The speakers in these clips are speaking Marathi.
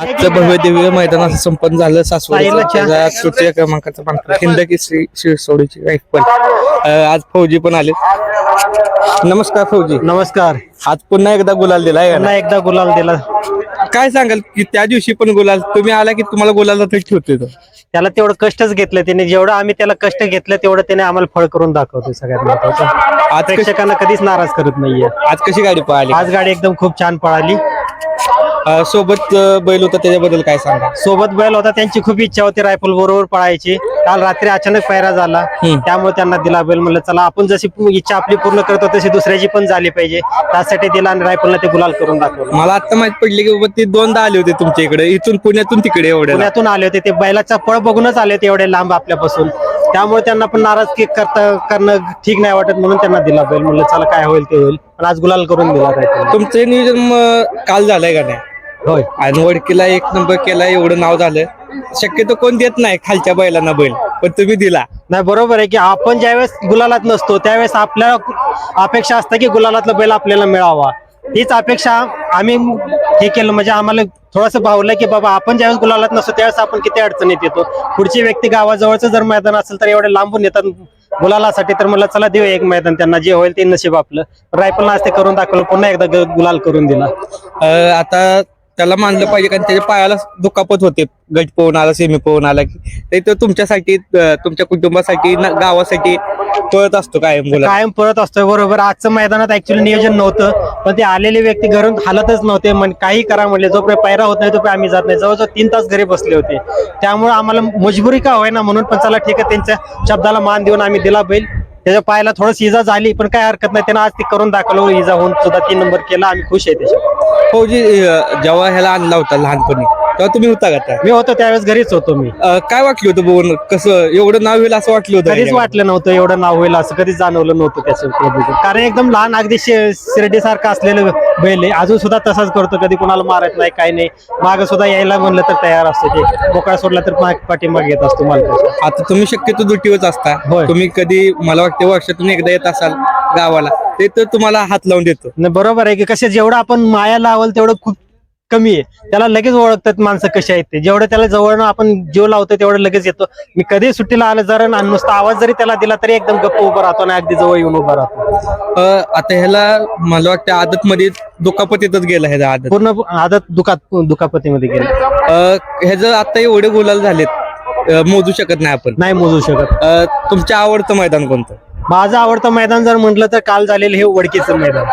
आजचं भव्य दिव्य मैदान असं संपन्न झालं. साईला चहा. सासवड तृतीय क्रमांकाचा मानकर हिंदकी श्री शिरसोडीची वाईफ पण आज फौजी पण आले नमस्कार फौजी. नमस्कार. आज पुन्हा एकदा गुलाल दिलाय का पुन्हा ना? एकदा गुलाल दिला. काय सांगाल की त्या दिवशी पण गुलाल तुम्ही आला की तुम्हाला गुलाल ठेवतोय तो त्याला तेवढं कष्टच घेतलं त्याने. जेवढं आम्ही त्याला कष्ट घेतलं तेवढं त्याने आम्हाला फळ करून दाखवतो सगळ्यात महत्वाचं आज कशी प्रेक्षकांना कधीच नाराज करत नाहीये. आज कशी गाडी पळाली? आज गाडी एकदम खूप छान पळाली. अं, सोबत अं, बैल होता त्याच्याबद्दल काय सांगा? सोबत बैल होता त्यांची खूप इच्छा होती रायफल बरोबर पळायची. काल रात्री अचानक पैरा झाला. हम्म. त्यामुळे त्यांना दिला बैल म्हणलं चला आपण जशी पू- इच्छा आपली पूर्ण करतो तशी दुसऱ्याची पण झाली पाहिजे. त्यासाठी दिला आणि रायफलला ते गुलाल करून दाखवलं. मला आता माहीत पडली की बाबा ते दोनदा आले होते तुमच्या इकडे. इथून पुण्यातून तिकडे एवढ्या पुण्यातून आले होते ते बैलाचा पळ बघूनच आले होते एवढे लांब आपल्यापासून. त्यामुळे त्यांना पण नाराज करता करणं ठीक नाही वाटत म्हणून त्यांना दिला बैल. म्हणलं चला काय होईल ते होईल. पण आज गुलाल करून दिला रायफल तुमचं नियोजन मग काल झालंय का नाही? होय. आणि वडकीला एक नंबर केला एवढं नाव झालं. शक्यतो कोण देत नाही खालच्या बैलांना बैल पण तुम्ही दिला. नाही बरोबर आहे की आपण ज्यावेळेस गुलालात नसतो त्यावेळेस आपल्याला अपेक्षा असते की गुलालातला बैल आपल्याला मिळावा. हीच अपेक्षा आम्ही हे केलं म्हणजे आम्हाला थोडंसं भावलं की बाबा आपण ज्यावेळेस गुलालात नसतो त्यावेळेस आपण किती अडचणीत येतो. पुढची व्यक्ती गावाजवळचं जर मैदान असेल तर एवढे लांबून येतात गुलालासाठी तर मला चला देऊ एक मैदान त्यांना जे होईल ते नशीब आपलं. रायफल आज ते करून दाखवलं पुन्हा एकदा गुलाल करून दिला. आता त्याला मानलं पाहिजे कारण त्याच्या पायाला दुखापत होते. गट पोहून आला सेमी पोहून आला की. ते तो तुमच्यासाठी तुमच्या कुटुंबासाठी गावासाठी पळत असतो कायम बोला. कायम पळत असतो बरोबर. आजचं मैदानात ऍक्च्युली नियोजन नव्हतं पण ते आलेले व्यक्ती घरून हालतच नव्हते. काही करा म्हणले जोपर्यंत पायरा होत नाही तोपर्यंत आम्ही जात नाही. जवळजवळ तीन तास घरी बसले होते. त्यामुळे आम्हाला मजबुरी का होईना म्हणून पण चला ठीक आहे त्यांच्या शब्दाला मान देऊन आम्ही दिला बैल. त्याच्या पायाला थोडस इजा झाली पण काय हरकत नाही. त्यांना आज ती करून दाखवलं इजा होऊन सुद्धा तीन नंबर केला. आम्ही खुश आहे त्याच्यावर फौजी जेव्हा ह्याला आणला होता लहानपणी? तेव्हा तुम्ही होता का त्या? मी होतो त्यावेळेस घरीच होतो मी. अं, काय वाटलं होतं बघून? कसं एवढं नाव होईल असं वाटलं होतं कधीच वाटलं नव्हतं एवढं नाव होईल असं कधीच जाणवलं नव्हतं त्याचं. कारण एकदम लहान अगदी शिर्डी सारखं असलेलं बैल आहे. अजून सुद्धा तसाच करतो कधी कुणाला मारत नाही काही नाही. माग सुद्धा यायला म्हणलं तर तयार असतो ते. मोकळा सोडला तर माग- पाठीमागे येत असतो मालकाचा. आता तुम्ही शक्यतो दुटीवच असता. होय. तुम्ही कधी मला वाटतं वर्षातून एकदा येत असाल गावाला ते तर तुम्हाला हात लावून देतो. न बरोबर आहे की कसे जेवढं आपण माया लावल तेवढं खूप कमी आहे. त्याला लगेच ओळखतात माणसं कशी आहेत ते. जेवढं त्याला जवळ आपण जीव लावतो तेवढं लगेच येतो. मी कधी सुट्टीला आलं जरा आणि नुसता आवाज जरी त्याला दिला तरी एकदम गप्प उभा राहतो आणि अगदी जवळ येऊन उभा राहतो. अं, आता ह्याला मला वाटतं आदत मध्ये दुखापत येतच गेला ह्याचा आदत. पूर्ण आदत दुखात दुखापतीमध्ये गेलं. अं, ह्याचं आता एवढे गुलाल झालेत. अं, मोजू शकत नाही आपण. नाही मोजू शकत. अं, तुमच्या आवडतं मैदान कोणतं? माझं आवडतं मैदान जर म्हटलं तर काल झालेलं हे वडकीचं मैदान.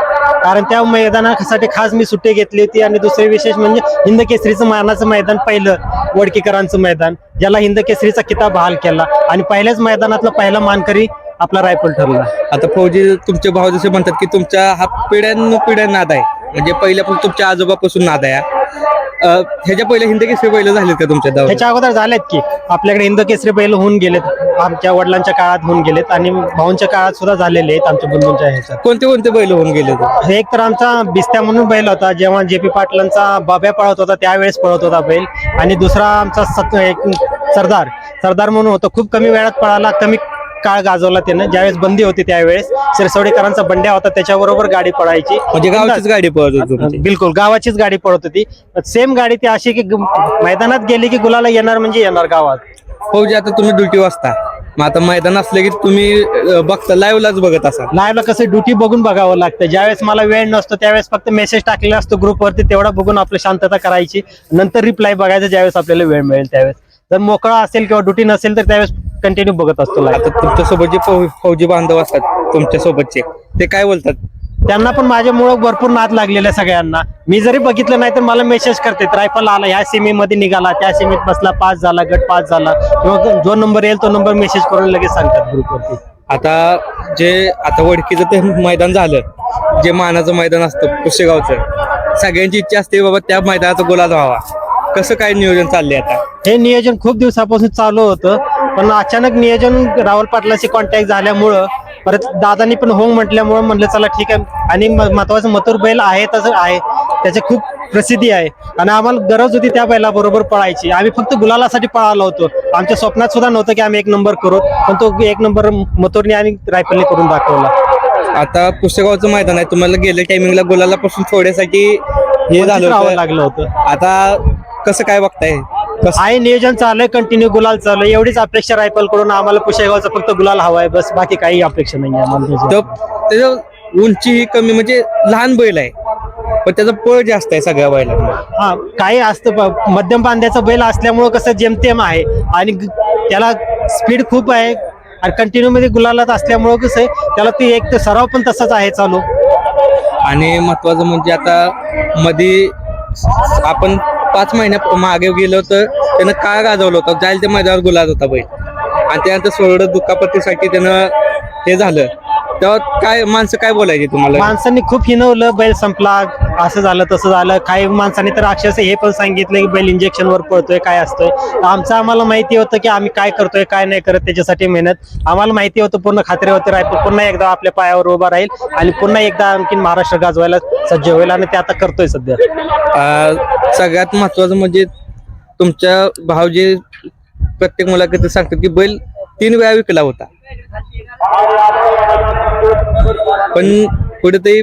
कारण त्या मैदानासाठी खास मी सुट्टी घेतली होती आणि दुसरे विशेष म्हणजे हिंद केसरीचं मानाचं मैदान पहिलं वडकीकरांचं मैदान ज्याला हिंद केसरीचा किताब बहाल केला. आणि पहिल्याच मैदानातला पहिला मानकरी आपला रायफल ठरला. आता फौजी तुमचे भाऊ जसे म्हणतात की तुमच्या हा पिढ्यान पिढ्या नाद आहे. म्हणजे पहिल्यापासून तुमच्या आजोबापासून नाद आहे ह्याच्या पहिले हिंदी केसरी पहिलं झालेत का तुमच्या दावा ह्याच्या अगोदर झालेत की. आपल्याकडे हिंद केसरी बैल होऊन गेलेत. आमच्या वडिलांच्या काळात होऊन गेलेत आणि भाऊंच्या काळात सुद्धा झालेले आहेत आमच्या बंधूंच्या ह्याच्यात. कोणते कोणते बैल होऊन गेले ते? एक तर आमचा बिस्त्या म्हणून बैल होता. जेव्हा जे पी पाटलांचा बाब्या पळत होता त्यावेळेस पळत होता बैल. आणि दुसरा आमचा सत- एक सरदार. सरदार म्हणून होता. खूप कमी वेळात पळाला. कमी काळ गाजवला त्यानं. ज्यावेळेस बंदी होती त्यावेळेस सिरसवडीकरांचा बंड्या होता त्याच्याबरोबर गाडी पळायची. म्हणजे गावचीच गाडी पळत होती बिलकुल गावाचीच गाडी पळत होती. सेम गाडी ती अशी की मैदानात गेली की गुलाला येणार म्हणजे येणार गावात. फौजी आता तुम्ही ड्युटी वाजता मग आता मैदान असलं की तुम्ही बघता लाईव्हलाच बघत असाल. लाईव्हला कसं ड्युटी बघून बघावं लागतं. ज्यावेळेस मला वेळ नसतो त्यावेळेस फक्त मेसेज टाकलेला असतो ग्रुपवरती तेवढा बघून आपलं शांतता करायची. नंतर रिप्लाय बघायचा ज्यावेळेस आपल्याला वेळ मिळेल त्यावेळेस. जर मोकळा असेल किंवा ड्युटी नसेल तर त्यावेळेस कंटिन्यू बघत असतो लाईव्ह आता तुमच्यासोबत जे फौ- फौजी बांधव असतात तुमच्या सोबतचे ते काय बोलतात? त्यांना पण माझ्यामुळं भरपूर नाद लागलेला आहे सगळ्यांना. मी जरी बघितलं नाही तर मला मेसेज करते रायफल आला ह्या सेमी मध्ये निघाला त्या सेमीत बसला पास झाला गट पास झाला. किंवा जो नंबर येईल तो नंबर मेसेज करून लगेच सांगतात ग्रुपवरती आता जे आता वडकीचं ते मैदान झालं. जे मानाचं मैदान असतं पुसेगावचं सगळ्यांची इच्छा असते बाबा त्या मैदानाचा गोलाल व्हावा. कसं काय नियोजन चाललंय आता? हे नियोजन खूप दिवसापासून चालू होतं. पण अचानक नियोजन राहुल पाटलाशी कॉन्टॅक्ट झाल्यामुळं परत दादानी पण हो म्हटल्यामुळं म्हणलं चला ठीक आहे. आणि महत्वाचं मथुर बैल आहे तसं आहे. त्याची खूप प्रसिद्धी आहे. आणि आम्हाला गरज होती त्या बैलाबरोबर पळायची. आम्ही फक्त गुलालासाठी पळालो होतो. आमच्या स्वप्नात सुद्धा नव्हतं की आम्ही एक नंबर करू. पण तो एक नंबर मथुरने आणि रायफलने करून दाखवला. आता पुसेगावचं मैदान आहे. तुम्हाला गेल्या टायमिंगला गोलाला पासून थोड्यासाठी हे झालं लागलं होतं. आता कसं काय बघताय? आहे नियोजन चालू आहे कंटिन्यू गुलाल चालू आहे एवढीच अपेक्षा रायफलकडून आम्हाला पुशेगावचा फक्त गुलाल हवाय बस. बाकी काही अपेक्षा नाही आम्हाला त्याची. तर त्याचं उंची ही कमी म्हणजे लहान बैल आहे. पण त्याचं पळ जास्त आहे सगळ्या बैलांना. हा काही असतं प- मध्यम बांध्याचा बैल असल्यामुळं कसं जेमतेम आहे. आणि ग- त्याला स्पीड खूप आहे. आणि कंटिन्यू मध्ये गुलालात असल्यामुळं कसं आहे त्याला ती एक तर सराव पण तसाच आहे चालू. आणि महत्वाचं म्हणजे आता मध्ये आपण पाच महिन्या मागे गेलो तर त्यानं काळ गाजवलं होतं? जायला त्या मैदानावर गुलाब होता बैल. आणि त्यानंतर सोडत दुखापतीसाठी त्यानं हे झालं. तेव्हा काय माणसं काय बोलायची तुम्हाला? माणसांनी खूप हिनवलं बैल संपला. असं झालं तसं झालं. काही माणसांनी तर अक्षरशः हे पण सांगितलं की बैल इंजेक्शन वर पळतोय काय असतोय. आमचं आम्हाला माहिती होतं की आम्ही काय करतोय काय नाही करत त्याच्यासाठी मेहनत. आम्हाला माहिती होतं पूर्ण खात्री होते रायपूर पुन्हा एकदा आपल्या पायावर उभा राहील आणि पुन्हा एकदा आणखीन महाराष्ट्र गाजवायला सज्ज होईल आणि ते आता करतोय सध्या. सगळ्यात महत्वाचं म्हणजे तुमच्या भाऊजी प्रत्येक मुलाखतीत सांगतात की बैल तीन वेळा विकला होता. पण कुठेतरी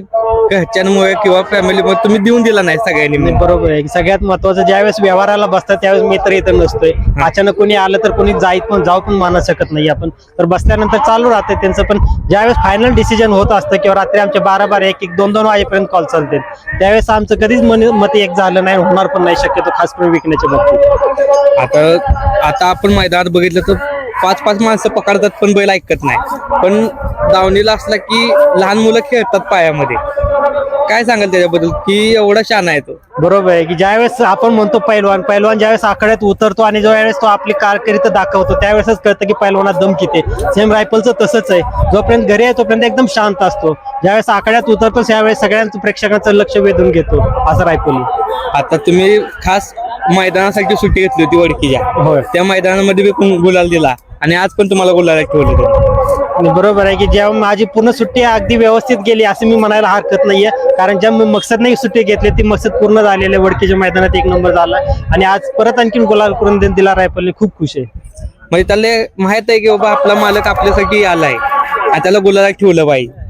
घरच्यांमुळे किंवा फॅमिलीमुळे तुम्ही देऊन दिला नाही सगळ्यांनी मिळून. बरोबर आहे. सगळ्यात महत्वाचं ज्यावेळेस व्यवहाराला बसतात त्यावेळेस मित्र इथं नसतोय. अचानक कोणी आलं तर कोणी जाईत पण जाऊ पण मानू शकत नाही आपण. तर बसल्यानंतर चालू राहते त्यांचं पण. ज्यावेळेस फायनल डिसिजन होत असतं किंवा रात्री आमचे बारा बारा एक एक दोन दोन वाजेपर्यंत कॉल चालते त्यावेळेस आमचं कधीच मन- मत एक झालं नाही होणार पण नाही शक्यतो खास करून विकण्याच्या बाबतीत. आता आता आपण मैदानात बघितलं तर पाच पाच माणसं पकडतात पण बैल ऐकत नाही. पण दावणीला असला की लहान मुलं खेळतात पायामध्ये. काय सांगाल त्याच्याबद्दल? की एवढा शान आहे तो. बरोबर आहे की ज्यावेळेस आपण म्हणतो पैलवान पैलवान ज्यावेळेस आखाड्यात उतरतो आणि ज्यावेळेस तो आपली कारकिर्द दाखवतो त्यावेळेसच कळतं की पैलवानात दम किती सेम रायफलचं तसंच आहे. जोपर्यंत घरी आहे तोपर्यंत एकदम शांत असतो. ज्यावेळेस आखाड्यात उतरतो त्यावेळेस सगळ्यांचं प्रेक्षकांचं लक्ष वेधून घेतो असं रायफल आता तुम्ही खास मैदानासाठी सुट्टी घेतली होती वडकीच्या. त्या मैदानामध्ये बी पण गुलाल दिला आणि आज पण तुम्हाला गुलाला ठेवलं बरोबर आहे की जेव्हा माझी पूर्ण सुट्टी अगदी व्यवस्थित गेली असं मी म्हणायला हरकत नाहीये. कारण ज्या मकसद नाही सुट्टी घेतली ती मकसद पूर्ण झालेली आहे. वडकीच्या मैदानात एक नंबर झाला. आणि आज परत आणखीन गुलाल करून दिला रायफलने खूप खुश आहे. म्हणजे त्याला माहीत आहे की बाबा आपला मालक आपल्यासाठी आलाय. आणि त्याला गुलाला ठेवलं पाहिजे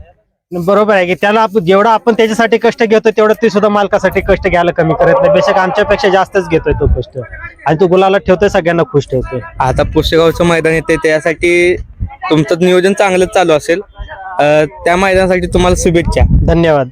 बरोबर आहे की त्याला जेवढा आपण त्याच्यासाठी कष्ट घेतो तेवढं ते सुद्धा मालकासाठी कष्ट घ्यायला कमी करत नाही. बेशक आमच्यापेक्षा जास्तच घेतोय तो कष्ट. आणि तो गुलाला ठेवतोय सगळ्यांना खुश ठेवतोय. आता पुष्यगावचं मैदान येते त्यासाठी तुमचं नियोजन चांगलंच चालू असेल. त्या मैदानासाठी तुम्हाला शुभेच्छा. धन्यवाद.